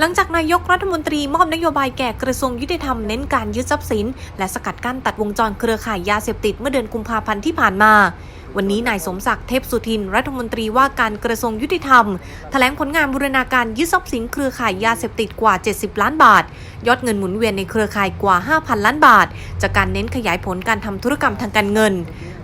หลังจากนายกรัฐมนตรีมอบนโยบายแก่กระทรวงยุติธรรมเน้นการยึดทรัพย์สิน และสกัดกั้นตัดวงจรเครือข่ายยาเสพติดเมื่อเดือนกุมภาพันธ์ที่ผ่านมา วันนี้นายสมศักดิ์เทพสุทิน รัฐมนตรีว่าการกระทรวงยุติธรรม แถลงผลงานบูรณาการยึดทรัพย์สินเครือข่ายยาเสพติดกว่า 70 ล้านบาท ยอดเงินหมุนเวียนในเครือข่ายกว่า 5,000 ล้านบาท จากการเน้นขยายผลการทำธุรกรรมทางการเงิน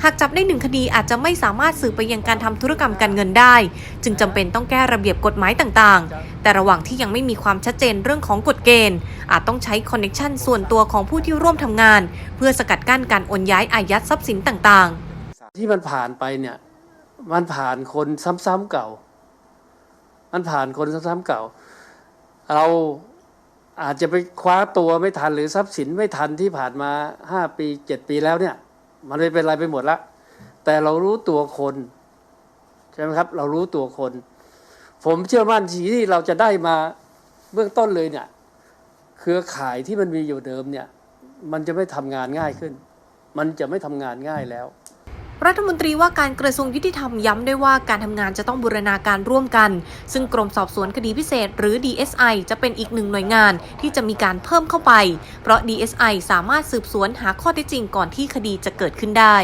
หากจับได้หนึ่งคดีอาจจะไม่สามารถสืบไปยังการทำธุรกรรมการเงินได้ จึงจำเป็นต้องแก้ระเบียบกฎหมายต่างๆ แต่ระหว่างที่ยังไม่มีความชัดเจนเรื่องของกฎเกณฑ์ อาจต้องใช้คอนเน็ชันส่วนตัวของผู้ที่ร่วมทำงาน เพื่อสกัดกั้นการโอนย้ายอายัดทรัพย์สินต่างๆ ที่มันผ่านไปเนี่ย มันผ่านคนซ้ำๆเก่า มันผ่านคนซ้ำๆเก่า เราอาจจะไปคว้าตัวไม่ทันหรือทรัพย์สินไม่ทันที่ผ่านมาห้าปีเจ็ดปีแล้วเนี่ย มันไม่เป็นไรไปหมดละ แต่เรารู้ตัวคนใช่ไหมครับ เรารู้ตัวคน ผมเชื่อมั่นที่เราจะได้มาเบื้องต้นเลยเนี่ย เครือข่ายที่มันมีอยู่เดิมเนี่ย มันจะไม่ทำงานง่ายขึ้น มันจะไม่ทำงานง่ายแล้ว รัฐมนตรีว่าการกระทรวงยุติธรรมย้ำด้วยว่าการทำงานจะต้องบูรณาการร่วมกัน ซึ่งกรมสอบสวนคดีพิเศษ หรือ DSI จะเป็นอีกหนึ่งหน่วยงานที่จะมีการเพิ่มเข้าไป เพราะ DSI สามารถสืบสวนหาข้อเท็จจริงก่อนที่คดีจะเกิดขึ้นได้